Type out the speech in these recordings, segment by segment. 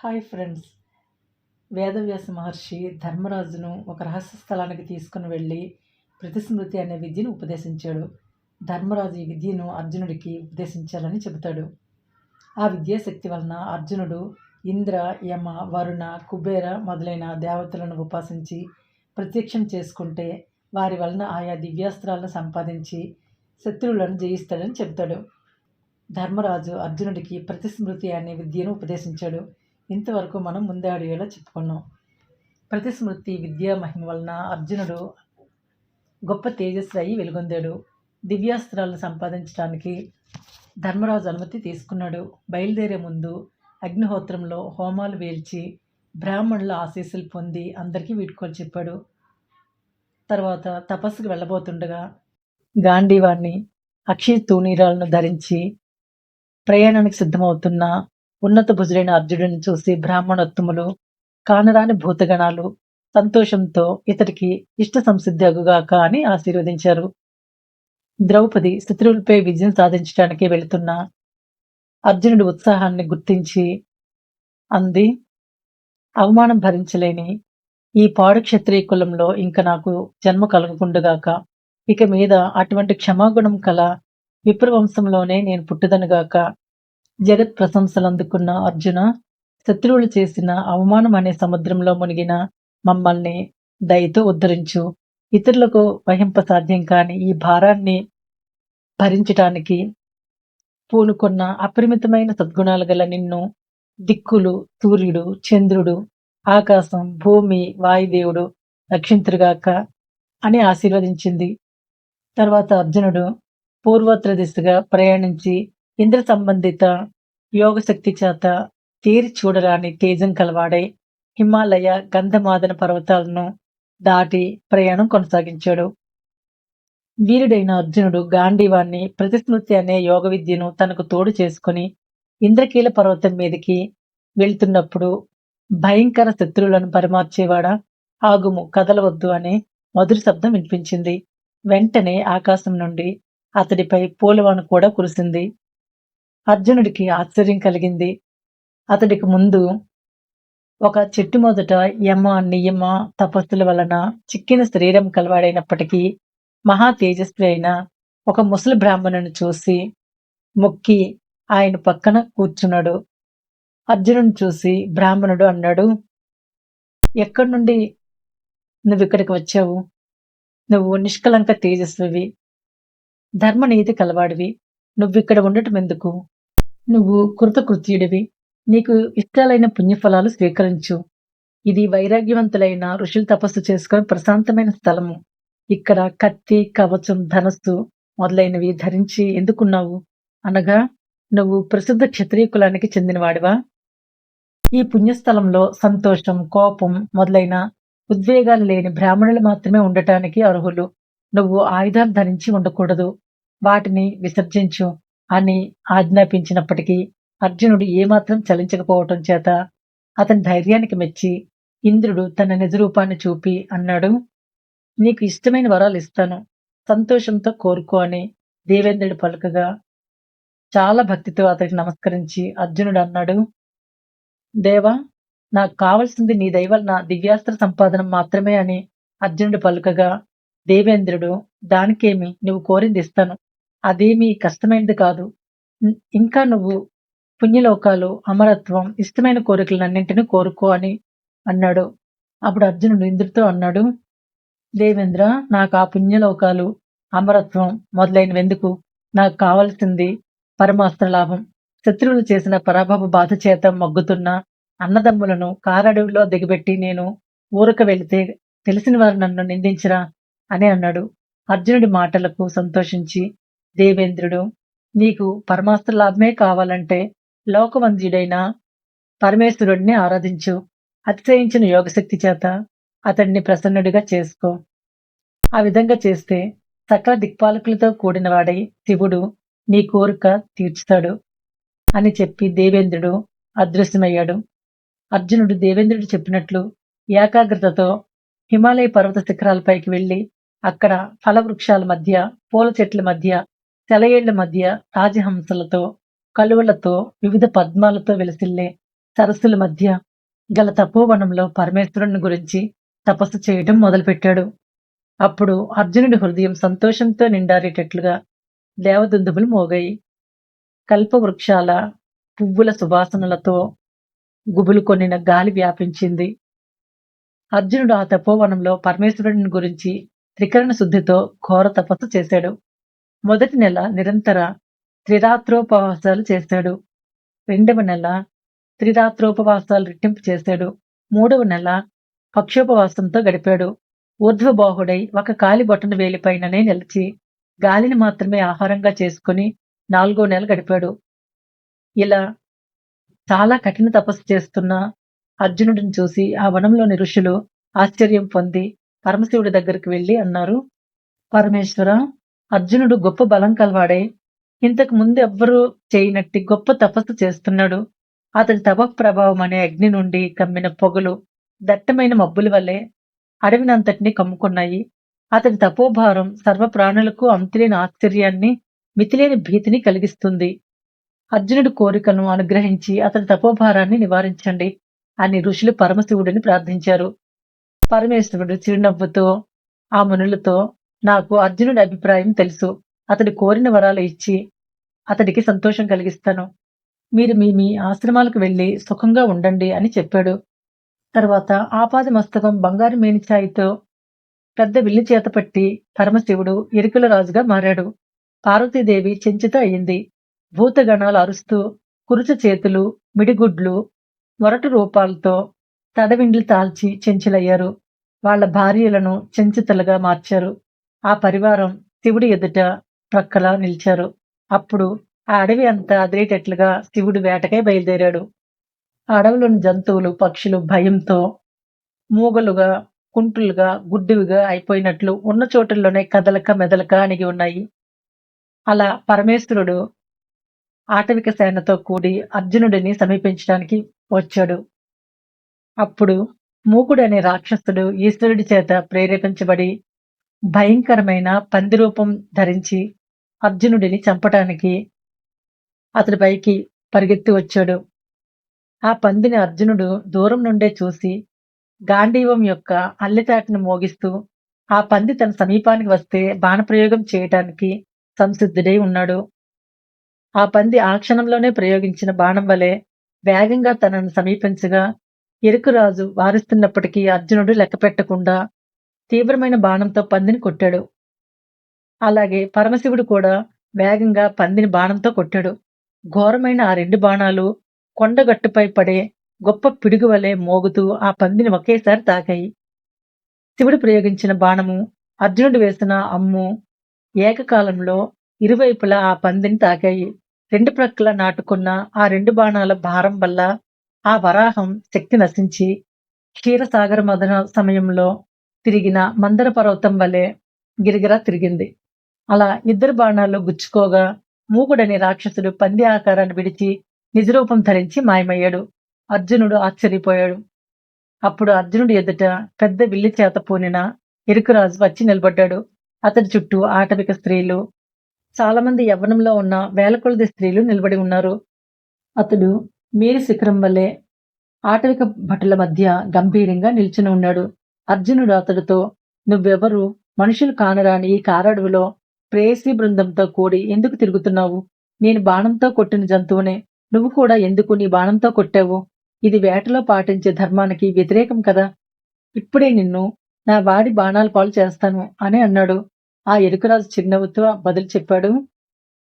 Hi friends. Vedavyasa Maharshi ధర్మరాజును ఒక రహస్య స్థలానికి తీసుకుని వెళ్ళి ప్రతిస్మృతి అనే విద్యను ఉపదేశించాడు. ధర్మరాజు ఈ విద్యను అర్జునుడికి ఉపదేశించాలని చెబుతాడు. ఆ విద్యాశక్తి వలన అర్జునుడు ఇంద్ర యమ వరుణ కుబేర మొదలైన దేవతలను ఉపాసించి ప్రత్యక్షం చేసుకుంటే వారి వలన ఆయా దివ్యాస్త్రాలను సంపాదించి శత్రువులను జయిస్తాడని చెబుతాడు. ధర్మరాజు అర్జునుడికి ప్రతిస్మృతి అనే విద్యను ఉపదేశించాడు. ఇంతవరకు మనం ముందే ఆడియోలో చెప్పుకున్నాం. ప్రతిస్మృతి విద్యా మహిమ వలన అర్జునుడు గొప్ప తేజస్వి అయి వెలుగొందాడు. దివ్యాస్త్రాలను సంపాదించడానికి ధర్మరాజు అనుమతి తీసుకున్నాడు. బయలుదేరే ముందు అగ్నిహోత్రంలో హోమాలు వేల్చి బ్రాహ్మణుల ఆశీస్సులు పొంది అందరికీ వీడ్కోలు చెప్పాడు. తర్వాత తపస్సుకు వెళ్ళబోతుండగా గాంధీవాణ్ణి అక్షయ తూనీరాలను ధరించి ప్రయాణానికి సిద్ధమవుతున్న ఉన్నత భుజుడైన అర్జునుడిని చూసి బ్రాహ్మణోత్తములు కానరాని భూతగణాలు సంతోషంతో ఇతడికి ఇష్ట సంసిద్ధి అగుగాక అని ఆశీర్వదించారు. ద్రౌపది శత్రువులపై విజయం సాధించడానికి వెళుతున్న అర్జునుడి ఉత్సాహాన్ని గుర్తించి అంది అవమానం భరించలేని ఈ పాడు క్షత్రియ కులంలో ఇంక నాకు జన్మ కలగకుండుగాక. ఇక మీద అటువంటి క్షమాగుణం కల విప్రవంశంలోనే నేను పుట్టుదనుగాక. జగత్ ప్రశంసలు అందుకున్న అర్జున శత్రువులు చేసిన అవమానం అనే సముద్రంలో మునిగిన మమ్మల్ని దయతో ఉద్ధరించు. ఇతరులకు వహింప సాధ్యం కాని ఈ భారాన్ని భరించటానికి పూనుకున్న అపరిమితమైన సద్గుణాలు గల నిన్ను దిక్కులు సూర్యుడు చంద్రుడు ఆకాశం భూమి వాయుదేవుడు రక్షింతురుగాక అని ఆశీర్వదించింది. తర్వాత అర్జునుడు పూర్వోత్తర దిశగా ప్రయాణించి ఇంద్ర సంబంధిత యోగశక్తి చేత తీరి చూడరాని తేజం కలవాడై హిమాలయ గంధమాదన పర్వతాలను దాటి ప్రయాణం కొనసాగించాడు. వీరుడైన అర్జునుడు గాంధీవాన్ని ప్రతిస్మృతి అనే యోగ విద్యను తనకు తోడు చేసుకుని ఇంద్రకీల పర్వతం మీదకి వెళ్తున్నప్పుడు భయంకర శత్రువులను పరిమార్చేవాడా ఆగుము కదలవద్దు అనే మధుర శబ్దం వినిపించింది. వెంటనే ఆకాశం నుండి అతడిపై పూలవాన కూడా కురిసింది. అర్జునుడికి ఆశ్చర్యం కలిగింది. అతడికి ముందు ఒక చెట్టు మొదట యమ నియమ తపస్సుల వలన చిక్కిన శరీరం కలవాడైనప్పటికీ మహా తేజస్వి అయిన ఒక ముసలి బ్రాహ్మణుని చూసి మొక్కి ఆయన పక్కన కూర్చున్నాడు. అర్జునుని చూసి బ్రాహ్మణుడు అన్నాడు ఎక్కడి నుండి నువ్వు ఇక్కడికి వచ్చావు? నువ్వు నిష్కలంక తేజస్వివి. ధర్మనీతి కలవాడివి. నువ్విక్కడ ఉండటం ఎందుకు నువ్వు కృతకృత్యుడివి. నీకు ఇష్టాలైన పుణ్యఫలాలు స్వీకరించు. ఇది వైరాగ్యవంతులైన ఋషులు తపస్సు చేసుకుని ప్రశాంతమైన స్థలము. ఇక్కడ కత్తి కవచం ధనస్సు మొదలైనవి ధరించి ఎందుకున్నావు? అనగా నువ్వు ప్రసిద్ధ క్షత్రియ కులానికి చెందినవాడివా? ఈ పుణ్యస్థలంలో సంతోషం కోపం మొదలైన ఉద్వేగాలు లేని బ్రాహ్మణులు మాత్రమే ఉండటానికి అర్హులు. నువ్వు ఆయుధాలు ధరించి ఉండకూడదు. వాటిని విసర్జించు అని ఆజ్ఞాపించినప్పటికీ అర్జునుడు ఏమాత్రం చలించకపోవటం చేత అతని ధైర్యానికి మెచ్చి ఇంద్రుడు తన నిజ రూపాన్ని చూపి అన్నాడు నీకు ఇష్టమైన వరాలు ఇస్తాను. సంతోషంతో కోరుకో అని దేవేంద్రుడు పలుకగా చాలా భక్తితో అతడికి నమస్కరించి అర్జునుడు అన్నాడు దేవా నాకు కావలసింది నీ దయవలన దివ్యాస్త్ర సంపాదన మాత్రమే అని అర్జునుడు పలుకగా దేవేంద్రుడు దానికేమి? నువ్వు కోరింది ఇస్తాను. అదేమీ కష్టమైనది కాదు. ఇంకా నువ్వు పుణ్యలోకాలు అమరత్వం ఇష్టమైన కోరికలన్నింటినీ కోరుకో అని అన్నాడు. అప్పుడు అర్జునుడు ఇంద్రుడితో అన్నాడు దేవేంద్ర నాకు ఆ పుణ్యలోకాలు అమరత్వం మొదలైనవి ఎందుకు నాకు కావలసింది పరమాస్త్ర లాభం. శత్రువులు చేసిన పరాభవ బాధ చేత మగ్గుతున్న అన్నదమ్ములను కారడవిలో దిగబెట్టి నేను ఊరక వెళితే తెలిసిన వారు నన్ను నిందించరా? అని అన్నాడు. అర్జునుడి మాటలకు సంతోషించి దేవేంద్రుడు నీకు పరమాస్త్ర లాభమే కావాలంటే లోకవంద్యుడైన పరమేశ్వరుడిని ఆరాధించు. అతిశయించిన యోగశక్తి చేత అతడిని ప్రసన్నుడిగా చేసుకో. ఆ విధంగా చేస్తే సకల దిక్పాలకులతో కూడిన వాడై శివుడు నీ కోరిక తీర్చుతాడు అని చెప్పి దేవేంద్రుడు అదృశ్యమయ్యాడు. అర్జునుడు దేవేంద్రుడు చెప్పినట్లు ఏకాగ్రతతో హిమాలయ పర్వత శిఖరాలపైకి వెళ్ళి అక్కడ ఫలవృక్షాల మధ్య పూల చెట్ల మధ్య సెలయేళ్ళ మధ్య రాజహంసలతో కలువలతో వివిధ పద్మాలతో వెలసిల్లే సరస్సుల మధ్య గల తపోవనంలో పరమేశ్వరుని గురించి తపస్సు చేయడం మొదలుపెట్టాడు. అప్పుడు అర్జునుడి హృదయం సంతోషంతో నిండారేటట్లుగా దేవదుందుములు మోగాయి. కల్పవృక్షాల పువ్వుల సువాసనలతో గుబులు కొనిన గాలి వ్యాపించింది. అర్జునుడు ఆ తపోవనంలో పరమేశ్వరుని గురించి త్రికరణ శుద్ధితో ఘోర తపస్సు చేశాడు. మొదటి నెల నిరంతర త్రిరాత్రోపవాసాలు చేశాడు రెండవ నెల త్రిరాత్రోపవాసాలు రెట్టింపు చేశాడు మూడవ నెల పక్షోపవాసంతో గడిపాడు. ఊర్ధ్వబాహుడై ఒక కాలి బొటన వేలిపైననే నిలిచి గాలిని మాత్రమే ఆహారంగా చేసుకుని నాలుగో నెల గడిపాడు. ఇలా చాలా కఠిన తపస్సు చేస్తున్న అర్జునుడిని చూసి ఆ వనంలోని ఋషులు ఆశ్చర్యం పొంది పరమశివుడి దగ్గరికి వెళ్ళి అన్నారు పరమేశ్వర అర్జునుడు గొప్ప బలం కలవాడే. ఇంతకు ముందు ఎవ్వరూ చేయనట్టి గొప్ప తపస్సు చేస్తున్నాడు. అతడి తప ప్రభావం అనే అగ్ని నుండి కమ్మిన పొగలు దట్టమైన మబ్బుల వల్లే అడవినంతటిని కమ్ముకున్నాయి. అతడి తపోభారం సర్వ ప్రాణులకు అంతులేని ఆశ్చర్యాన్ని మితిలేని భీతిని కలిగిస్తుంది. అర్జునుడి కోరికను అనుగ్రహించి అతడి తపోభారాన్ని నివారించండి అని ఋషులు పరమశివుడిని ప్రార్థించారు. పరమేశ్వరుడు చిరునవ్వుతో ఆ మునులతో నాకు అర్జునుడి అభిప్రాయం తెలుసు. అతడి కోరిన వరాలు ఇచ్చి అతడికి సంతోషం కలిగిస్తాను. మీరు మీ మీ ఆశ్రమాలకు వెళ్ళి సుఖంగా ఉండండి అని చెప్పాడు. తర్వాత ఆపాద మస్తకం బంగారు మేనిఛాయితో పెద్ద విల్లు చేతపట్టి పరమశివుడు ఎరుకుల రాజుగా మారాడు. పార్వతీదేవి చెంచిత అయింది. భూతగణాలు అరుస్తూ కురుచ చేతులు మిడిగుడ్లు మొరటు రూపాలతో తడవిండ్లు తాల్చి చెంచులయ్యారు. వాళ్ళ భార్యలను చెంచితలుగా మార్చారు. ఆ పరివారం శివుడి ఎదుట ప్రక్కల నిలిచారు. అప్పుడు ఆ అడవి అంతా అదిరేటట్లుగా శివుడు వేటకై బయలుదేరాడు. ఆ అడవిలోని జంతువులు పక్షులు భయంతో మూగలుగా కుంటులుగా గుడ్డివిగా అయిపోయినట్లు ఉన్న చోటుల్లోనే కదలక మెదలక అణిగి ఉన్నాయి. అలా పరమేశ్వరుడు ఆటవిక సేనతో కూడి అర్జునుడిని సమీపించడానికి వచ్చాడు. అప్పుడు మూకుడు అనే రాక్షసుడు ఈశ్వరుడి చేత ప్రేరేపించబడి భయంకరమైన పంది రూపం ధరించి అర్జునుడిని చంపటానికి అతడి పైకి పరిగెత్తి వచ్చాడు. ఆ పందిని అర్జునుడు దూరం నుండే చూసి గాంధీవం యొక్క అల్లెతాటిని మోగిస్తూ ఆ పంది తన సమీపానికి వస్తే బాణప్రయోగం చేయటానికి సంసిద్ధుడై ఉన్నాడు. ఆ పంది ఆ క్షణంలోనే ప్రయోగించిన బాణం వలె వేగంగా తనను సమీపించగా ఎరుకురాజు వారిస్తున్నప్పటికీ అర్జునుడు లెక్కపెట్టకుండా తీవ్రమైన బాణంతో పందిని కొట్టాడు. అలాగే పరమశివుడు కూడా వేగంగా పందిని బాణంతో కొట్టాడు. ఘోరమైన ఆ రెండు బాణాలు కొండగట్టుపై పడే గొప్ప పిడుగు వలె మోగుతూ ఆ పందిని ఒకేసారి తాకాయి. శివుడు ప్రయోగించిన బాణము అర్జునుడు వేసిన అమ్ము ఏకకాలంలో ఇరువైపులా ఆ పందిని తాకాయి. రెండు ప్రక్కల నాటుకున్న ఆ రెండు బాణాల భారం వల్ల ఆ వరాహం శక్తి నశించి క్షీరసాగర మదన సమయంలో తిరిగిన మందర పర్వతం వలె గిరిగిరా తిరిగింది. అలా ఇద్దరు బాణాలు గుచ్చుకోగా మూకుడని రాక్షసుడు పంది ఆకారాన్ని విడిచి నిజరూపం ధరించి మాయమయ్యాడు. అర్జునుడు ఆశ్చర్యపోయాడు. అప్పుడు అర్జునుడు ఎదుట పెద్ద విల్లి చేత పూనిన ఎరుకురాజు వచ్చి నిలబడ్డాడు. అతడి చుట్టూ ఆటవిక స్త్రీలు చాలామంది యవ్వనంలో ఉన్న వేల కొలది స్త్రీలు నిలబడి ఉన్నారు. అతడు మీరి శిఖరం వల్లే ఆటవిక భటుల మధ్య గంభీరంగా నిల్చుని ఉన్నాడు. అర్జునుడు అతడితో నువ్వెవరు? మనుషులు కానరాని ఈ కారడవిలో ప్రేయసీ బృందంతో కూడి ఎందుకు తిరుగుతున్నావు? నేను బాణంతో కొట్టిన జంతువునే. నువ్వు కూడా ఎందుకు నీ బాణంతో కొట్టావు? ఇది వేటలో పాటించే ధర్మానికి వ్యతిరేకం కదా. ఇప్పుడే నిన్ను నా వాడి బాణాలు పాలు చేస్తాను అని అన్నాడు. ఆ ఎరుకరాజు చిరునవ్వుతో బదులు చెప్పాడు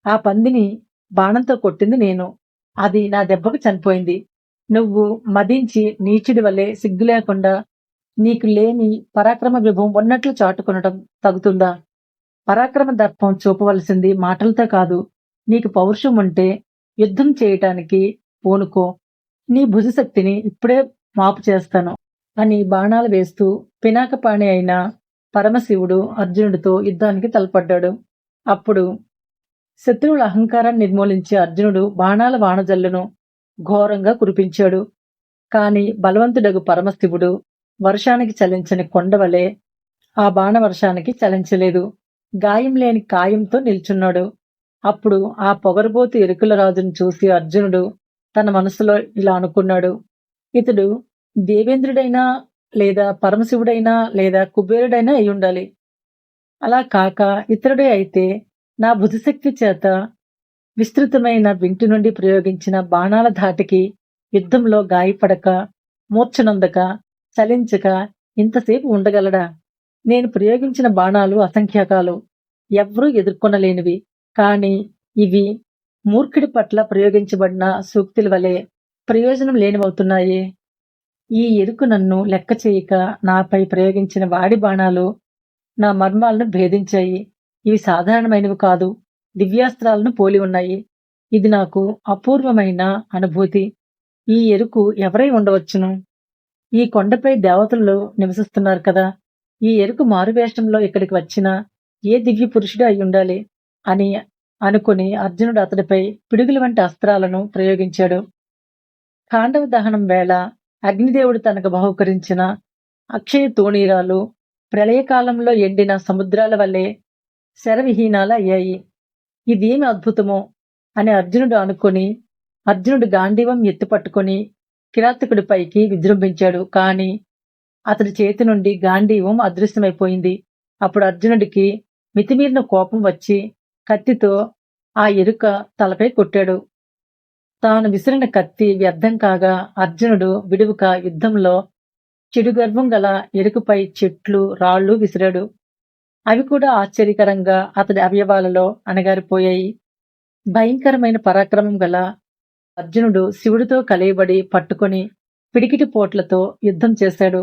ఆ పందిని బాణంతో కొట్టింది నేను. అది నా దెబ్బకు చనిపోయింది. నువ్వు మదించి నీచుడి వల్లే సిగ్గు లేకుండా నీకు లేని పరాక్రమ విభవం ఉన్నట్లు చాటుకొనడం తగుతుందా? పరాక్రమ దర్పం చూపవలసింది మాటలతో కాదు. నీకు పౌరుషం ఉంటే యుద్ధం చేయటానికి పూనుకో. నీ భుజశక్తిని ఇప్పుడే మాపు చేస్తాను. అని బాణాలు వేస్తూ పినాకపాణి అయిన పరమశివుడు అర్జునుడితో యుద్ధానికి తలపడ్డాడు. అప్పుడు శత్రువుల అహంకారాన్ని నిర్మూలించే అర్జునుడు బాణాల వాణజల్లును ఘోరంగా కురిపించాడు. కాని బలవంతుడగు పరమశివుడు వర్షానికి చలించని కొండవలే ఆ బాణ వర్షానికి చలించలేదు. గాయం లేని కాయంతో నిల్చున్నాడు. అప్పుడు ఆ పొగరబోతు ఎరుకుల రాజును చూసి అర్జునుడు తన మనసులో ఇలా అనుకున్నాడు. ఇతడు దేవేంద్రుడైనా లేదా పరమశివుడైనా లేదా కుబేరుడైనా అయి ఉండాలి. అలా కాక ఇతరుడే అయితే నా బుద్ధిశక్తి చేత విస్తృతమైన వింటి నుండి ప్రయోగించిన బాణాల ధాటికి యుద్ధంలో గాయపడక మూర్ఛనందక చలించక ఇంతసేపు ఉండగలడా? నేను ప్రయోగించిన బాణాలు అసంఖ్యాకాలు. ఎవ్వరూ ఎదుర్కొనలేనివి. కానీ ఇవి మూర్ఖుడి పట్ల ప్రయోగించబడిన సూక్తుల వలె ప్రయోజనం లేనివవుతున్నాయి. ఈ ఎరుకు నన్ను లెక్క చేయక నాపై ప్రయోగించిన వాడి బాణాలు నా మర్మాలను భేదించాయి. ఇవి సాధారణమైనవి కాదు. దివ్యాస్త్రాలను పోలి ఉన్నాయి. ఇది నాకు అపూర్వమైన అనుభూతి. ఈ ఎరుకు ఎవరై ఉండవచ్చును? ఈ కొండపై దేవతలు నివసిస్తున్నారు కదా. ఈ ఎరుకు మారువేషంలో ఇక్కడికి వచ్చిన ఏ దివ్య పురుషుడు అయి ఉండాలి అని అనుకుని అర్జునుడు అతడిపై పిడుగుల వంటి అస్త్రాలను ప్రయోగించాడు. కాండవ దహనం వేళ అగ్నిదేవుడు తనకు బహుకరించిన అక్షయ తోణీరాలు ప్రళయకాలంలో ఎండిన సముద్రాల వల్లే శరవిహీనాలు అయ్యాయి. ఇదేమి అద్భుతమో అని అర్జునుడు అనుకుని అర్జునుడు గాంధీవం ఎత్తుపట్టుకుని కిరాతకుడిపైకి విజృంభించాడు. కాని అతడి చేతి నుండి గాంధీవం అదృశ్యమైపోయింది. అప్పుడు అర్జునుడికి మితిమీరిన కోపం వచ్చి కత్తితో ఆ ఎరుక తలపై కొట్టాడు. తాను విసిరిన కత్తి వ్యర్థం కాగా అర్జునుడు విడువుక యుద్ధంలో చెడు గర్వం గల ఎరుకపై చెట్లు రాళ్ళు విసిరాడు. అవి కూడా ఆశ్చర్యకరంగా అతడి అవయవాలలో అణగారిపోయాయి. భయంకరమైన పరాక్రమం గల అర్జునుడు శివుడితో కలయబడి పట్టుకొని పిడికిటి పోట్లతో యుద్ధం చేశాడు.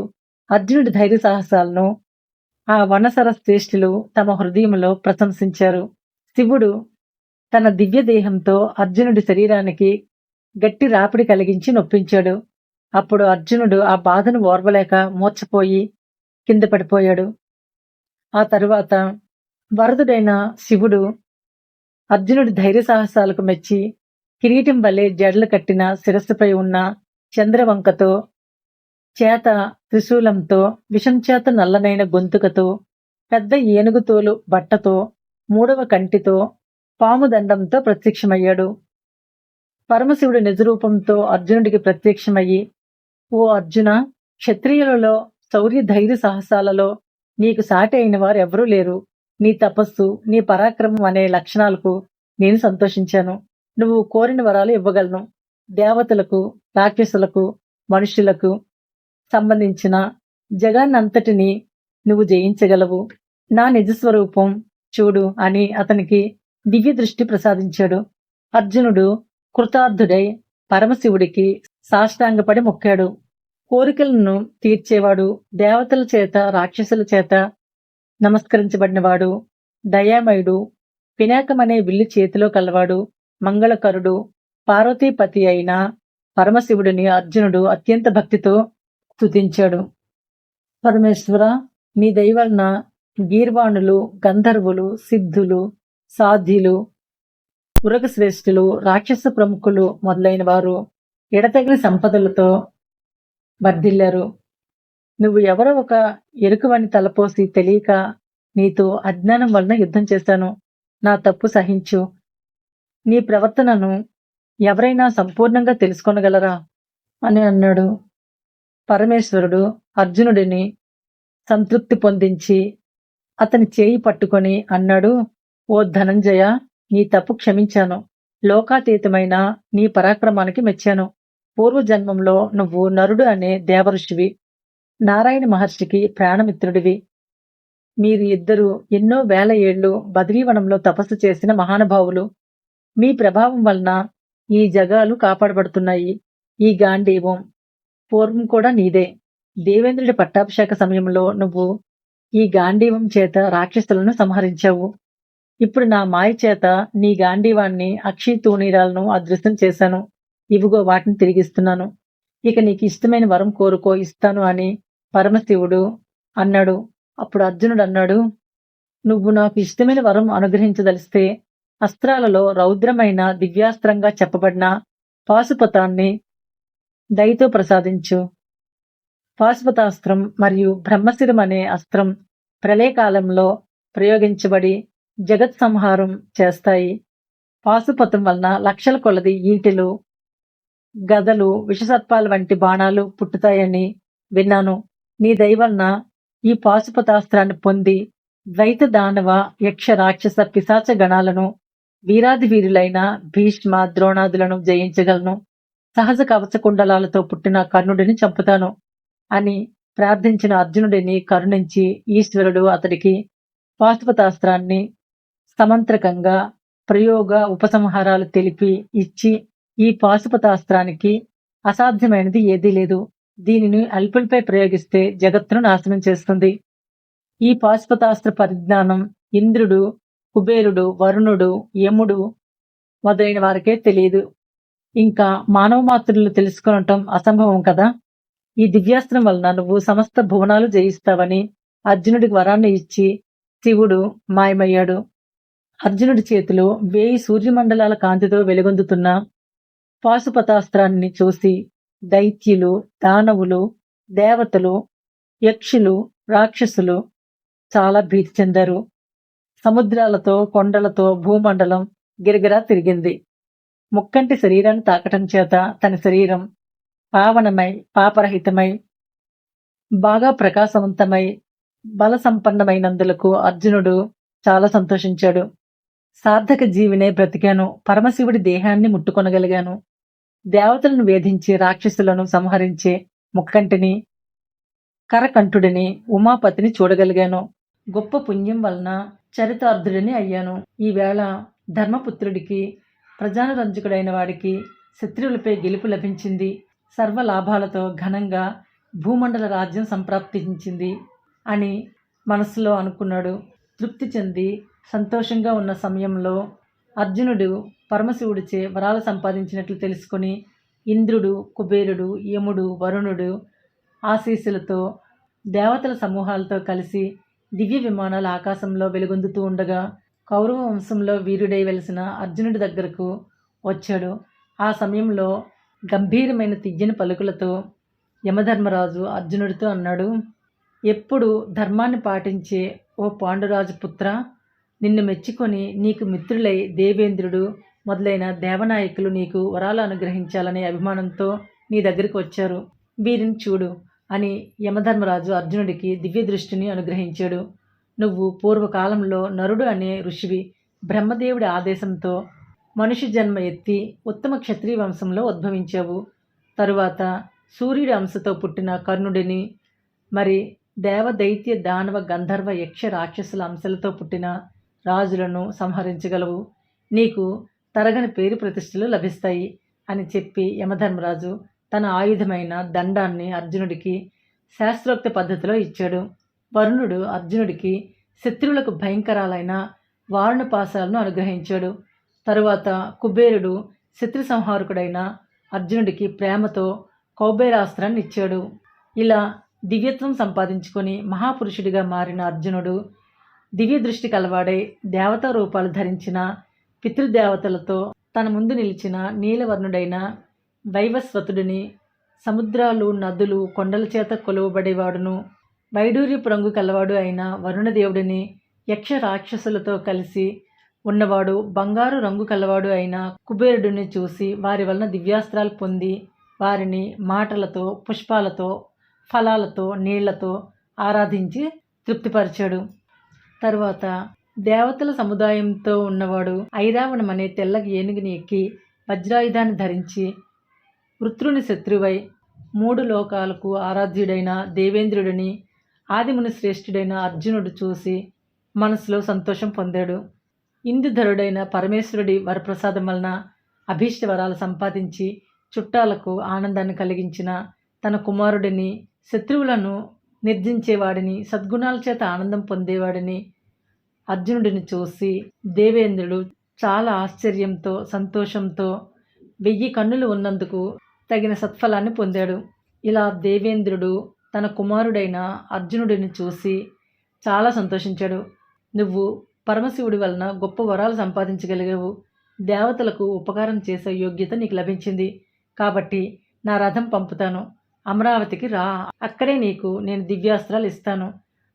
అర్జునుడి ధైర్య సాహసాలను ఆ వనసర శ్రేష్ఠులు తమ హృదయంలో ప్రశంసించారు. శివుడు తన దివ్య దేహంతో అర్జునుడి శరీరానికి గట్టి రాపిడి కలిగించి నొప్పించాడు. అప్పుడు అర్జునుడు ఆ బాధను ఓర్వలేక మూర్చపోయి కింద పడిపోయాడు. ఆ తరువాత వరదుడైన శివుడు అర్జునుడి ధైర్య సాహసాలకు మెచ్చి కిరీటం వలె జడలు కట్టిన శిరస్సుపై ఉన్న చంద్రవంకతో చేత త్రిశూలంతో విషం చేత నల్లనైన గొంతుకతో పెద్ద ఏనుగుతోలు బట్టతో మూడవ కంటితో పాముదండంతో ప్రత్యక్షమయ్యాడు. పరమశివుడు నిజరూపంతో అర్జునుడికి ప్రత్యక్షమయ్యి ఓ అర్జున క్షత్రియులలో శౌర్య ధైర్య సాహసాలలో నీకు సాటి అయిన వారు ఎవరూ లేరు. నీ తపస్సు నీ పరాక్రమం అనే లక్షణాలకు నేను సంతోషించాను. నువ్వు కోరిన వరాలు ఇవ్వగలను. దేవతలకు రాక్షసులకు మనుషులకు సంబంధించిన జగాన్నంతటిని నువ్వు జయించగలవు. నా నిజస్వరూపం చూడు అని అతనికి దివ్య దృష్టి ప్రసాదించాడు. అర్జునుడు కృతార్థుడై పరమశివుడికి సాష్టాంగపడి మొక్కాడు. కోరికలను తీర్చేవాడు దేవతల చేత రాక్షసుల చేత నమస్కరించబడినవాడు. దయామయుడు పినాకమనే విల్లు చేతిలో కలవాడు. మంగళకరుడు పార్వతీపతి అయిన పరమశివుడిని అర్జునుడు అత్యంత భక్తితో స్తుతించాడు. పరమేశ్వర నీ దయవలన గీర్వాణులు గంధర్వులు సిద్ధులు సాధ్యులు ఉరగశ్రేష్ఠులు రాక్షస ప్రముఖులు మొదలైన వారు ఎడతగిన సంపదలతో వర్ధిల్లారు. నువ్వు ఎవరో ఒక ఎరుకవని తలపోసి తెలియక నీతో అజ్ఞానం వలన యుద్ధం చేశాను. నా తప్పు సహించు. నీ ప్రవర్తనను ఎవరైనా సంపూర్ణంగా తెలుసుకొనగలరా అని అన్నాడు. పరమేశ్వరుడు అర్జునుడిని సంతృప్తి పొందించి అతని చేయి పట్టుకొని అన్నాడు ఓ ధనంజయ నీ తప్పు క్షమించాను. లోకాతీతమైన నీ పరాక్రమానికి మెచ్చాను. పూర్వజన్మంలో నువ్వు నరుడు అనే దేవఋషివి. నారాయణ మహర్షికి ప్రాణమిత్రుడివి. మీరు ఇద్దరు ఎన్నో వేల ఏళ్ళు బద్రీవనంలో తపస్సు చేసిన మహానుభావులు. మీ ప్రభావం వలన ఈ జగాలు కాపాడబడుతున్నాయి. ఈ గాంధీవం పూర్వం కూడా నీదే. దేవేంద్రుడి పట్టాభిషేక సమయంలో నువ్వు ఈ గాంధీవం చేత రాక్షసులను సంహరించావు. ఇప్పుడు నా మాయ చేత నీ గాంధీవాన్ని అక్షయ తూనీరాలను అదృశ్యం చేశాను. ఇవిగో వాటిని తిరిగిస్తున్నాను. ఇక నీకు ఇష్టమైన వరం కోరుకో ఇస్తాను అని పరమశివుడు అన్నాడు. అప్పుడు అర్జునుడు అన్నాడు నువ్వు నాకు ఇష్టమైన వరం అనుగ్రహించదలిస్తే అస్త్రాలలో రౌద్రమైన దివ్యాస్త్రంగా చెప్పబడిన పాశుపతాన్ని దయతో ప్రసాదించు. పాశుపతాస్త్రం మరియు బ్రహ్మశిరం అనే అస్త్రం ప్రళయకాలంలో ప్రయోగించబడి జగత్ సంహారం చేస్తాయి. పాశుపతం వలన లక్షల కొలది ఈటెలు గదలు విషసర్పాల వంటి బాణాలు పుట్టుతాయని విన్నాను. నీ దయవలన ఈ పాశుపతాస్త్రాన్ని పొంది ద్వైత దానవ యక్ష రాక్షస పిశాచ గణాలను వీరాది వీరులైన భీష్మ ద్రోణాదులను జయించగలను. సహజ కవచ కుండలాలతో పుట్టిన కర్ణుడిని చంపుతాను అని ప్రార్థించిన అర్జునుడిని కరుణించి ఈశ్వరుడు అతడికి పాశుపతాస్త్రాన్ని సమంత్రకంగా ప్రయోగ ఉపసంహారాలు తెలిపి ఇచ్చి ఈ పాశుపతాస్త్రానికి అసాధ్యమైనది ఏదీ లేదు. దీనిని అల్పులపై ప్రయోగిస్తే జగత్తును నాశనం చేస్తుంది. ఈ పాశుపతాస్త్ర పరిజ్ఞానం ఇంద్రుడు కుబేరుడు వరుణుడు యముడు మొదలైన వారికే తెలియదు. ఇంకా మానవ మాతృలు తెలుసుకోవటం అసంభవం కదా? ఈ దివ్యాస్త్రం వలన నువ్వు సమస్త భువనాలు జయిస్తావని అర్జునుడికి వరాన్ని ఇచ్చి శివుడు మాయమయ్యాడు. అర్జునుడి చేతిలో వేయి సూర్యమండలాల కాంతితో వెలుగొందుతున్న పాశుపతాస్త్రాన్ని చూసి దైత్యులు దానవులు దేవతలు యక్షులు రాక్షసులు చాలా భీతి చెందారు. సముద్రాలతో కొండలతో భూమండలం గిరగిరా తిరిగింది. ముక్కంటి శరీరాన్ని తాకటం చేత తన శరీరం పావనమై పాపరహితమై బాగా ప్రకాశవంతమై బల సంపన్నమైనందులకు అర్జునుడు చాలా సంతోషించాడు. సార్థక జీవినే బ్రతికాను పరమశివుడి దేహాన్ని ముట్టుకొనగలిగాను. దేవతలను వేధించి రాక్షసులను సంహరించే ముక్కంటిని కరకంఠుడిని ఉమాపతిని చూడగలిగాను. గొప్ప పుణ్యం వలన చరితార్థుడిని అయ్యాను. ఈవేళ ధర్మపుత్రుడికి ప్రజానురంజకుడైన వాడికి శత్రువులపై గెలుపు లభించింది. సర్వ లాభాలతో ఘనంగా భూమండల రాజ్యం సంప్రాప్తించింది అని మనసులో అనుకున్నాడు. తృప్తి చెంది సంతోషంగా ఉన్న సమయంలో అర్జునుడు పరమశివుడిచే వరాలు సంపాదించినట్లు తెలుసుకొని ఇంద్రుడు కుబేరుడు యముడు వరుణుడు ఆశీస్సులతో దేవతల సమూహాలతో కలిసి దివ్య విమానాలు ఆకాశంలో వెలుగొందుతూ ఉండగా కౌరవ వంశంలో వీరుడై వెలిసిన అర్జునుడి దగ్గరకు వచ్చాడు. ఆ సమయంలో గంభీరమైన తియ్యని పలుకులతో యమధర్మరాజు అర్జునుడితో అన్నాడు ఎప్పుడు ధర్మాన్ని పాటించే ఓ పాండురాజు పుత్ర నిన్ను మెచ్చుకొని నీకు మిత్రులై దేవేంద్రుడు మొదలైన దేవనాయకులు నీకు వరాలు అనుగ్రహించాలనే అభిమానంతో నీ దగ్గరికి వచ్చారు. వీరిని చూడు. అని యమధర్మరాజు అర్జునుడికి దివ్య దృష్టిని అనుగ్రహించాడు. నువ్వు పూర్వకాలంలో నరుడు అనే ఋషివి. బ్రహ్మదేవుడి ఆదేశంతో మనిషి జన్మ ఎత్తి ఉత్తమ క్షత్రియ వంశంలో ఉద్భవించావు. తరువాత సూర్యుడి అంశతో పుట్టిన కర్ణుడిని మరి దేవ దైత్య దానవ గంధర్వ యక్ష రాక్షసుల అంశాలతో పుట్టిన రాజులను సంహరించగలవు. నీకు తరగని పేరు ప్రతిష్టలు లభిస్తాయి అని చెప్పి యమధర్మరాజు తన ఆయుధమైన దండాన్ని అర్జునుడికి శాస్త్రోక్త పద్ధతిలో ఇచ్చాడు. వరుణుడు అర్జునుడికి శత్రువులకు భయంకరాలైన వారుణపాసాలను అనుగ్రహించాడు. తరువాత కుబేరుడు శత్రు సంహారకుడైన అర్జునుడికి ప్రేమతో కౌబేరాస్త్రాన్ని ఇచ్చాడు. ఇలా దివ్యత్వం సంపాదించుకొని మహాపురుషుడిగా మారిన అర్జునుడు దివ్య దృష్టి కలవాడై దేవతా రూపాలు ధరించిన పితృదేవతలతో తన ముందు నిలిచిన నీలవర్ణుడైన వైవస్వతుడిని సముద్రాలు నదులు కొండల చేత కొలువబడేవాడును. వైడూర్యపు రంగు కలవాడు అయిన వరుణదేవుడిని యక్ష రాక్షసులతో కలిసి ఉన్నవాడు బంగారు రంగు కలవాడు అయిన కుబేరుడిని చూసి వారి వలన దివ్యాస్త్రాలు పొంది వారిని మాటలతో పుష్పాలతో ఫలాలతో నీళ్ళతో ఆరాధించి తృప్తిపరిచాడు. తరువాత దేవతల సముదాయంతో ఉన్నవాడు ఐరావణం అనే తెల్ల ఏనుగుని ఎక్కి వజ్రాయుధాన్ని ధరించి వృత్రుని శత్రువై మూడు లోకాలకు ఆరాధ్యుడైన దేవేంద్రుడిని ఆదిముని శ్రేష్ఠుడైన అర్జునుడు చూసి మనసులో సంతోషం పొందాడు. ఇందుధరుడైన పరమేశ్వరుడి వరప్రసాదం వలన అభీష్ట వరాలు సంపాదించి చుట్టాలకు ఆనందాన్ని కలిగించిన తన కుమారుడిని శత్రువులను నిర్జించేవాడిని సద్గుణాల చేత ఆనందం పొందేవాడిని అర్జునుడిని చూసి దేవేంద్రుడు చాలా ఆశ్చర్యంతో సంతోషంతో వెయ్యి కన్నులు ఉన్నందుకు తగిన సత్ఫలాన్ని పొందాడు. ఇలా దేవేంద్రుడు తన కుమారుడైన అర్జునుడిని చూసి చాలా సంతోషించాడు. నువ్వు పరమశివుడి వలన గొప్ప వరాలు సంపాదించగలిగావు. దేవతలకు ఉపకారం చేసే యోగ్యత నీకు లభించింది. కాబట్టి నా రథం పంపుతాను. అమరావతికి రా. అక్కడే నీకు నేను దివ్యాస్త్రాలు ఇస్తాను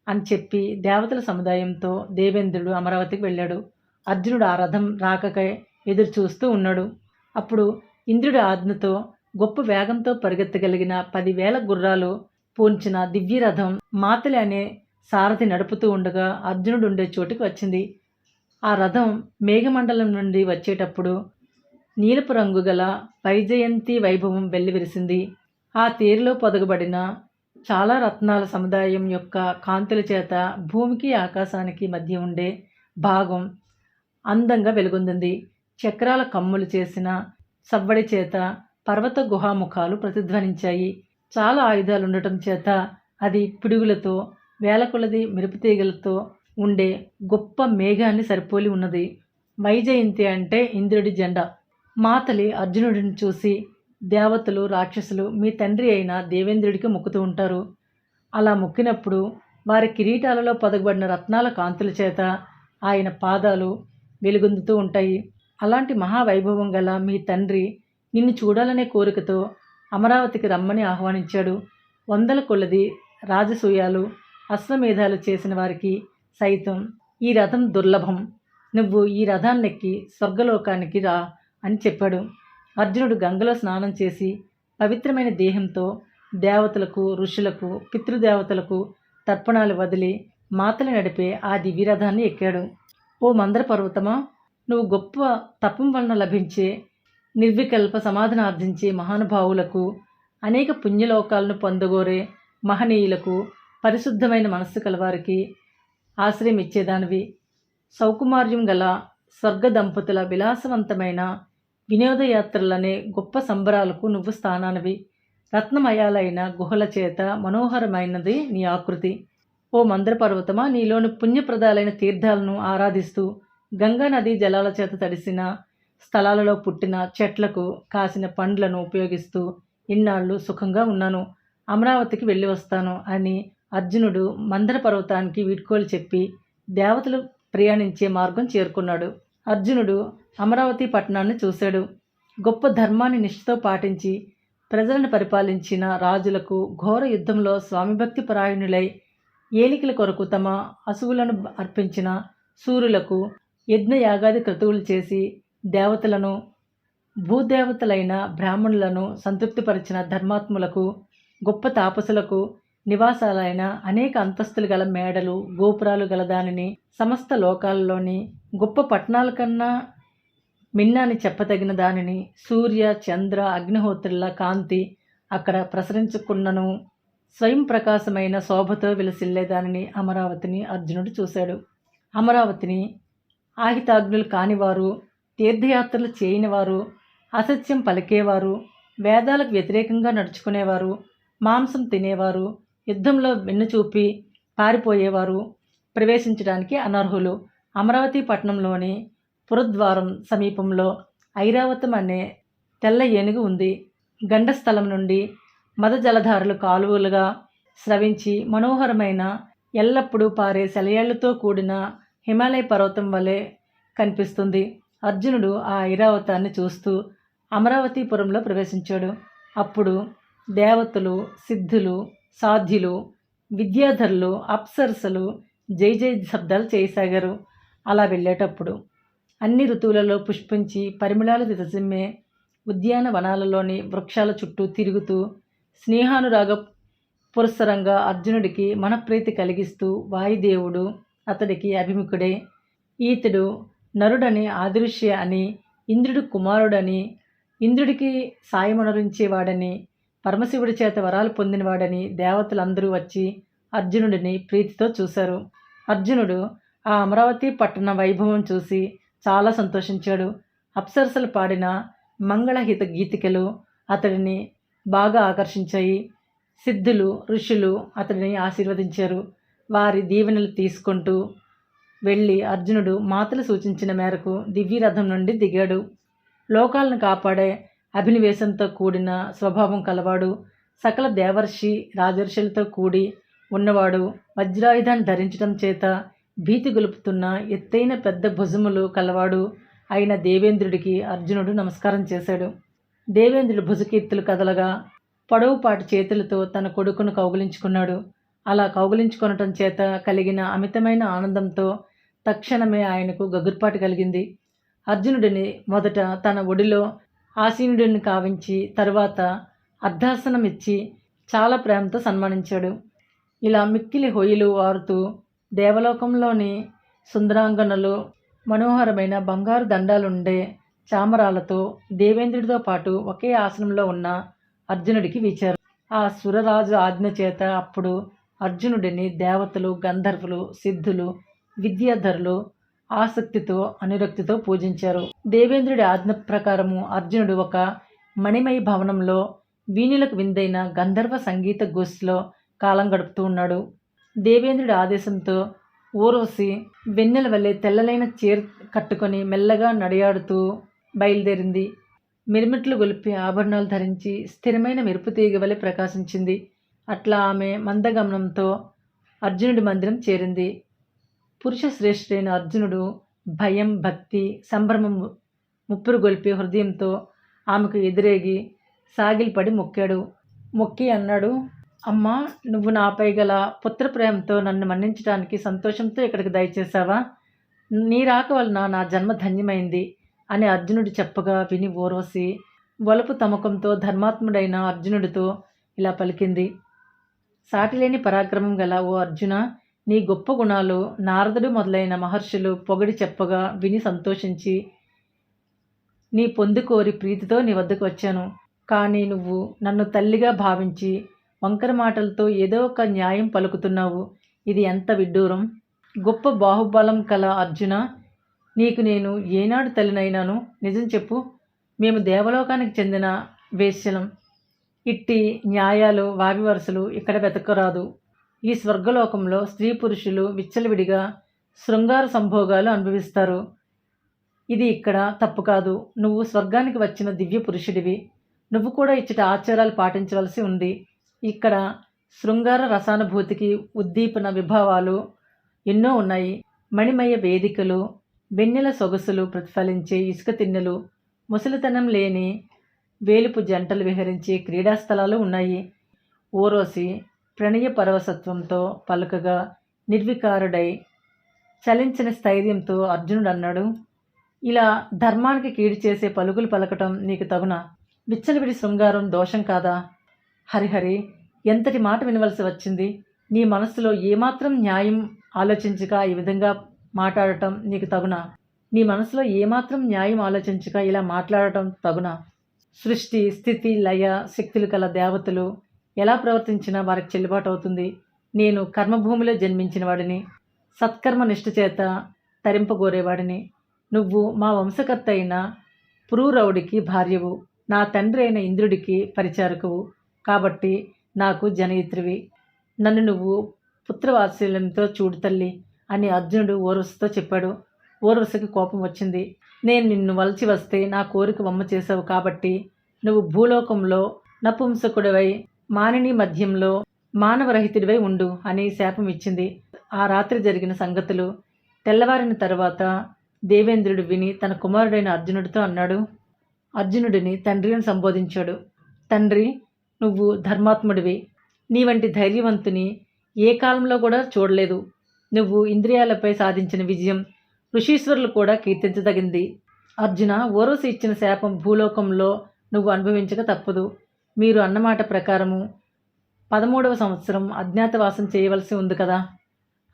అని చెప్పి దేవతల సముదాయంతో దేవేంద్రుడు అమరావతికి వెళ్ళాడు. అర్జునుడు ఆ రథం రాకకై ఎదురు చూస్తూ ఉన్నాడు. అప్పుడు ఇంద్రుడి ఆజ్ఞతో గొప్ప వేగంతో పరిగెత్తగలిగిన పదివేల గుర్రాలు పూంచిన దివ్యరథం మాతలి అనే సారథి నడుపుతూ ఉండగా అర్జునుడు ఉండే చోటుకి వచ్చింది. ఆ రథం మేఘమండలం నుండి వచ్చేటప్పుడు నీలపు రంగు గల వైజయంతి వైభవం వెల్లివిరిసింది. ఆ తేరులో పొదగబడిన చాలా రత్నాల సముదాయం యొక్క కాంతుల చేత భూమికి ఆకాశానికి మధ్య ఉండే భాగం అందంగా వెలుగొందింది. చక్రాల కమ్ములు చేసిన సవ్వడి చేత పర్వత గుహాముఖాలు ప్రతిధ్వనించాయి. చాలా ఆయుధాలు ఉండటం చేత అది పిడుగులతో వేలకొలది మెరుపుతీగలతో ఉండే గొప్ప మేఘాన్ని సరిపోలి ఉన్నది. వైజయంతి అంటే ఇంద్రుడి జెండా. మాతలి అర్జునుడిని చూసి దేవతలు రాక్షసులు మీ తండ్రి అయిన దేవేంద్రుడికి మొక్కుతూ ఉంటారు. అలా మొక్కినప్పుడు వారి కిరీటాలలో పొదగబడిన రత్నాల కాంతుల చేత ఆయన పాదాలు వెలుగొందుతూ ఉంటాయి. అలాంటి మహావైభవం గల మీ తండ్రి నిన్ను చూడాలనే కోరికతో అమరావతికి రమ్మని ఆహ్వానించాడు. వందల కొలది రాజసూయాలు అశ్వమేధాలు చేసిన వారికి సైతం ఈ రథం దుర్లభం. నువ్వు ఈ రథాన్నెక్కి స్వర్గలోకానికి రా అని చెప్పాడు. అర్జునుడు గంగలో స్నానం చేసి పవిత్రమైన దేహంతో దేవతలకు ఋషులకు పితృదేవతలకు తర్పణాలు వదిలి మాతలు నడిపే ఆ దివ్యరథాన్ని ఎక్కాడు. ఓ మందర పర్వతమా నువ్వు గొప్ప తపం వలన లభించే నిర్వికల్ప సమాధానార్థించే మహానుభావులకు అనేక పుణ్యలోకాలను పొందగోరే మహనీయులకు పరిశుద్ధమైన మనస్సు కలవారికి ఆశ్రయం ఇచ్చేదానివి. సౌకుమార్యం గల స్వర్గ దంపతుల విలాసవంతమైన వినోదయాత్రలనే గొప్ప సంబరాలకు నువ్వు స్థానానివి. రత్నమయాలైన గుహల చేత మనోహరమైనది నీ ఆకృతి. ఓ మందర పర్వతమా నీలోని పుణ్యప్రదాలైన తీర్థాలను ఆరాధిస్తూ గంగా నదీ జలాల చేత తడిసిన స్థలాలలో పుట్టిన చెట్లకు కాసిన పండ్లను ఉపయోగిస్తూ ఇన్నాళ్ళు సుఖంగా ఉన్నాను. అమరావతికి వెళ్ళి వస్తాను అని అర్జునుడు మందర పర్వతానికి వీడ్కోలు చెప్పి దేవతలు ప్రయాణించే మార్గం చేరుకున్నాడు. అర్జునుడు అమరావతి పట్టణాన్ని చూశాడు. గొప్ప ధర్మాన్ని నిష్ఠతో పాటించి ప్రజలను పరిపాలించిన రాజులకు ఘోర యుద్ధంలో స్వామిభక్తి పరాయణులై ఏలికల కొరకు తమ అసువులను అర్పించిన సూర్యులకు యజ్ఞయాగాది క్రతువులు చేసి దేవతలను భూదేవతలైన బ్రాహ్మణులను సంతృప్తిపరిచిన ధర్మాత్ములకు గొప్ప తాపసులకు నివాసాలైన అనేక అంతస్తులు గల మేడలు గోపురాలు గల దానిని సమస్త లోకాలలోని గొప్ప పట్టణాల కన్నా మిన్నాని చెప్పదగిన దానిని సూర్య చంద్ర అగ్నిహోత్రుల కాంతి అక్కడ ప్రసరించుకున్నను. స్వయం ప్రకాశమైన శోభతో విలసిల్లే దానిని అమరావతిని అర్జునుడు చూశాడు. అమరావతిని ఆహితాగ్నులు కానివారు తీర్థయాత్రలు చేయనివారు అసత్యం పలికేవారు వేదాలకు వ్యతిరేకంగా నడుచుకునేవారు మాంసం తినేవారు యుద్ధంలో వెన్నుచూపి పారిపోయేవారు ప్రవేశించడానికి అనర్హులు. అమరావతి పట్టణంలోని పురద్వారం సమీపంలో ఐరావతం అనే తెల్ల ఏనుగు ఉంది. గండస్థలం నుండి మద జలధారలు కాలువలుగా స్రవించి మనోహరమైన ఎల్లప్పుడూ పారే సెలయేళ్ళతో కూడిన హిమాలయ పర్వతం వలె కనిపిస్తుంది. అర్జునుడు ఆ ఐరావతాన్ని చూస్తూ అమరావతిపురంలో ప్రవేశించాడు. అప్పుడు దేవతలు సిద్ధులు సాధ్యులు విద్యాధరులు అప్సరసలు జై జై శబ్దాలు చేయసాగారు. అలా వెళ్ళేటప్పుడు అన్ని ఋతువులలో పుష్పించి పరిమళాలు విరజిమ్మే ఉద్యానవనాలలోని వృక్షాల చుట్టూ తిరుగుతూ స్నేహానురాగ పురస్సరంగా అర్జునుడికి మనప్రీతి కలిగిస్తూ వాయుదేవుడు అతడికి అభిముఖుడే ఈతడు నరుడని ఆదృశ్య అని ఇంద్రుడు కుమారుడని ఇంద్రుడికి సాయమనరించేవాడని పరమశివుడి చేత వరాలు పొందినవాడని దేవతలందరూ వచ్చి అర్జునుడిని ప్రీతితో చూశారు. అర్జునుడు ఆ అమరావతి పట్టణ వైభవం చూసి చాలా సంతోషించాడు. అప్సరసలు పాడిన మంగళహిత గీతికలు అతడిని బాగా ఆకర్షించాయి. సిద్ధులు ఋషులు అతడిని ఆశీర్వదించారు. వారి దీవెనలు తీసుకుంటూ వెళ్ళి అర్జునుడు మాతలు సూచించిన మేరకు దివ్యరథం నుండి దిగాడు. లోకాలను కాపాడే అభినివేశంతో కూడిన స్వభావం కలవాడు. సకల దేవర్షి రాజర్షులతో కూడి ఉన్నవాడు. వజ్రాయుధాన్ని ధరించడం చేత భీతి గొలుపుతున్న ఎత్తైన పెద్ద భుజములు కలవాడు. అయిన దేవేంద్రుడికి అర్జునుడు నమస్కారం చేశాడు. దేవేంద్రుడు భుజకీర్తులు కదలగా పొడవుపాటి చేతులతో తన కొడుకును కౌగులించుకున్నాడు. అలా కౌగులించుకొనటం చేత కలిగిన అమితమైన ఆనందంతో తక్షణమే ఆయనకు గగుర్పాటు కలిగింది. అర్జునుడిని మొదట తన ఒడిలో ఆసీనుడిని కావించి తరువాత అర్ధాసనమిచ్చి చాలా ప్రేమతో సన్మానించాడు. ఇలా మిక్కిలి హొయ్యలు వారుతూ దేవలోకంలోని సుందరాంగనలు మనోహరమైన బంగారు దండాలుండే చామరాలతో దేవేంద్రుడితో పాటు ఒకే ఆసనంలో ఉన్న అర్జునుడికి వీచారు. ఆ సురరాజు ఆజ్ఞ చేత అప్పుడు అర్జునుడిని దేవతలు గంధర్వులు సిద్ధులు విద్యాధరులు ఆసక్తితో అనురక్తితో పూజించారు. దేవేంద్రుడి ఆజ్ఞ ప్రకారము అర్జునుడు ఒక మణిమయ భవనంలో వీణులకు విందైన గంధర్వ సంగీత గోష్ఠిలో కాలం గడుపుతూ ఉన్నాడు. దేవేంద్రుడి ఆదేశంతో ఊర్వశి వెన్నెల వల్లే తెల్లలైన చీర కట్టుకొని మెల్లగా నడియాడుతూ బయలుదేరింది. మిరుమిట్లు గొలిపి ఆభరణాలు ధరించి స్థిరమైన మెరుపు తీగ వలె ప్రకాశించింది. అట్లా ఆమె మందగమనంతో అర్జునుడి మందిరం చేరింది. పురుష శ్రేష్ఠుడైన అర్జునుడు భయం భక్తి సంభ్రమం ముప్పురు గొలిపి హృదయంతో ఆమెకు ఎదురేగి సాగిలిపడి మొక్కాడు. మొక్కి అన్నాడు. అమ్మా నువ్వు నాపై గల పుత్రప్రేమతో నన్ను మన్నించడానికి సంతోషంతో ఇక్కడికి దయచేశావా? నీ రాక వలన నా జన్మ ధన్యమైంది అని అర్జునుడు చెప్పగా విని ఊర్వశి వలుపు తమకంతో ధర్మాత్ముడైన అర్జునుడితో ఇలా పలికింది. సాటిలేని పరాక్రమం గల ఓ అర్జున నీ గొప్ప గుణాలు నారదుడు మొదలైన మహర్షులు పొగడి చెప్పగా విని సంతోషించి నీ పొందుకోరి ప్రీతితో నీ వద్దకు వచ్చాను. కానీ నువ్వు నన్ను తల్లిగా భావించి వంకర మాటలతో ఏదో ఒక న్యాయం పలుకుతున్నావు. ఇది ఎంత విడ్డూరం! గొప్ప బాహుబలం కల అర్జున నీకు నేను ఏనాడు తల్లినైనాను? నిజం చెప్పు. మేము దేవలోకానికి చెందిన వేశ్యలం. ఇట్టి న్యాయాలు వావి వరుసలు ఇక్కడ వెతకరాదు. ఈ స్వర్గలోకంలో స్త్రీ పురుషులు విచ్చలవిడిగా శృంగార సంభోగాలు అనుభవిస్తారు. ఇది ఇక్కడ తప్పు కాదు. నువ్వు స్వర్గానికి వచ్చిన దివ్య పురుషుడివి. నువ్వు కూడా ఇచ్చట ఆచారాలు పాటించవలసి ఉంది. ఇక్కడ శృంగార రసానుభూతికి ఉద్దీపన విభావాలు ఎన్నో ఉన్నాయి. మణిమయ వేదికలు వెన్నెల సొగసులు ప్రతిఫలించే ఇసుక తిన్నెలు ముసలితనం లేని వేలుపు జంటలు విహరించే క్రీడాస్థలాలు ఉన్నాయి. ఓరోసి ప్రణయ పరవసత్వంతో పలుకగా నిర్వికారుడై చలించిన స్థైర్యంతో అర్జునుడు అన్నాడు ఇలా ధర్మానికి కీడు చేసే పలుకులు పలకటం నీకు తగున? విచ్చలవిడి శృంగారం దోషం కాదా? హరిహరి ఎంతటి మాట వినవలసి వచ్చింది? నీ మనస్సులో ఏమాత్రం న్యాయం ఆలోచించక ఈ విధంగా మాట్లాడటం నీకు తగునా? నీ మనసులో ఏమాత్రం న్యాయం ఆలోచించక ఇలా మాట్లాడటం తగునా? సృష్టి స్థితి లయ శక్తులు కల దేవతలు ఎలా ప్రవర్తించినా వారికి చెల్లుబాటు అవుతుంది. నేను కర్మభూమిలో జన్మించిన వాడిని సత్కర్మ నిష్ఠ చేత తరింపగోరేవాడిని. నువ్వు మా వంశకర్త అయిన పురూరవుడికి భార్యవు. నా తండ్రి అయిన ఇంద్రుడికి పరిచారకువు. కాబట్టి నాకు జనయిత్రివి. నన్ను నువ్వు పుత్రవాత్సల్యంతో చూడు తల్లి అని అర్జునుడు ఓర్వసుతో చెప్పాడు. ఓర్వసుకి కోపం వచ్చింది. నేను నిన్ను వలచి వస్తే నా కోరిక వమ్మ చేసావు కాబట్టి నువ్వు భూలోకంలో నపుంసకుడివై మానిని మధ్యంలో మానవరహితుడివై ఉండు అని శాపం ఇచ్చింది ఆ రాత్రి జరిగిన సంగతులు తెల్లవారిన తర్వాత దేవేంద్రుడు విని తన కుమారుడైన అర్జునుడితో అన్నాడు అర్జునుడిని తండ్రిని సంబోధించాడు. తండ్రి నువ్వు ధర్మాత్ముడివి. నీ వంటి ధైర్యవంతుని ఏ కాలంలో కూడా చూడలేదు. నువ్వు ఇంద్రియాలపై సాధించిన విజయం ఋషీశ్వరులు కూడా కీర్తించదగింది. అర్జున ఓరోసి ఇచ్చిన శాపం భూలోకంలో నువ్వు అనుభవించక తప్పదు. మీరు అన్నమాట ప్రకారము పదమూడవ సంవత్సరం అజ్ఞాతవాసం చేయవలసి ఉంది కదా?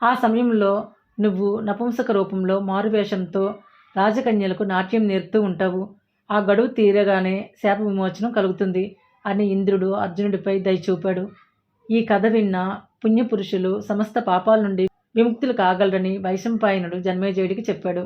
ఆ సమయంలో నువ్వు నపుంసక రూపంలో మారువేషంతో రాజకన్యలకు నాట్యం నేర్పుతూ ఉంటావు. ఆ గడువు తీరగానే శాప విమోచనం కలుగుతుంది అని ఇంద్రుడు అర్జునుడిపై దయచూపాడు ఈ కథ విన్న పుణ్యపురుషులు సమస్త పాపాల నుండి విముక్తులు కాగలరని వైశంపాయనుడు జన్మేజయుడికి చెప్పాడు.